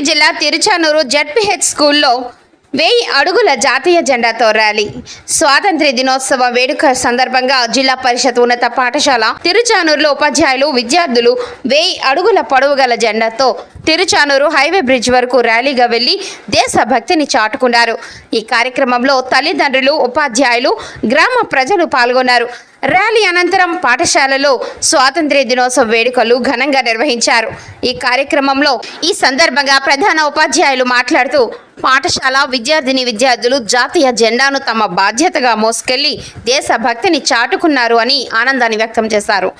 జిల్లా తిరుచానూరు జడ్పీహెచ్ స్కూల్లో వెయ్యి అడుగుల జాతీయ జెండాతో ర్యాలీ స్వాతంత్ర్య దినోత్సవ వేడుక సందర్భంగా జిల్లా పరిషత్ ఉన్నత పాఠశాల తిరుచానూరులో ఉపాధ్యాయులు విద్యార్థులు వెయ్యి అడుగుల పొడవు గల జెండాతో తిరుచానూరు హైవే బ్రిడ్జ్ వరకు ర్యాలీగా వెళ్ళి దేశభక్తిని చాటుకున్నారు. ఈ కార్యక్రమంలో తల్లిదండ్రులు ఉపాధ్యాయులు గ్రామ ప్రజలు పాల్గొన్నారు. ర్యాలీ అనంతరం పాఠశాలలో స్వాతంత్ర్య దినోత్సవ వేడుకలు ఘనంగా నిర్వహించారు. ఈ కార్యక్రమంలో ఈ సందర్భంగా ప్రధాన ఉపాధ్యాయులు మాట్లాడుతూ పాఠశాల విద్యార్థిని విద్యార్థులు జాతీయ జెండాను తమ బాధ్యతగా మోసుకెళ్ళి దేశభక్తిని చాటుకున్నారు అని ఆనందాన్ని వ్యక్తం చేశారు.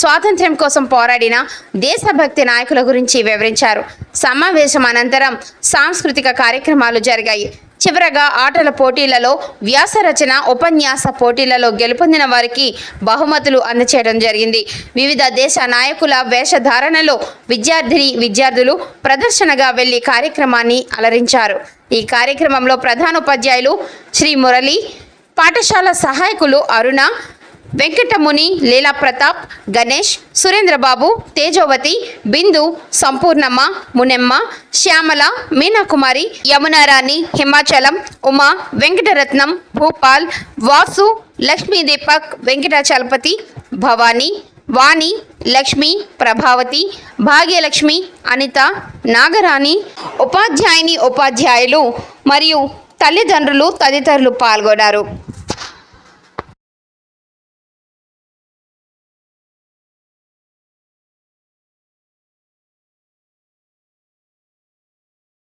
స్వాతంత్ర్యం కోసం పోరాడిన దేశభక్తి నాయకుల గురించి వివరించారు. సమావేశం అనంతరం సాంస్కృతిక కార్యక్రమాలు జరిగాయి. చివరగా ఆటల పోటీలలో వ్యాసరచన ఉపన్యాస పోటీలలో గెలుపొందిన వారికి బహుమతులు అందచేయడం జరిగింది. వివిధ దేశ నాయకుల వేషధారణలో విద్యార్థిని విద్యార్థులు ప్రదర్శనగా వెళ్ళి కార్యక్రమాన్ని అలరించారు. ఈ కార్యక్రమంలో ప్రధానోపాధ్యాయులు శ్రీ మురళి పాఠశాల సహాయకులు అరుణ వెంకటముని లీలా ప్రతాప్ గణేష్ సురేంద్రబాబు తేజోవతి బిందు సంపూర్ణమ్మ మునెమ్మ శ్యామల మీనాకుమారి యమునారాణి హిమాచలం ఉమా వెంకటరత్నం భూపాల్ వాసు లక్ష్మీ దీపక్ వెంకటాచలపతి భవానీ వాణి లక్ష్మి ప్రభావతి భాగ్యలక్ష్మి అనిత నాగరాణి ఉపాధ్యాయుని ఉపాధ్యాయులు మరియు తల్లిదండ్రులు తదితరులు పాల్గొన్నారు.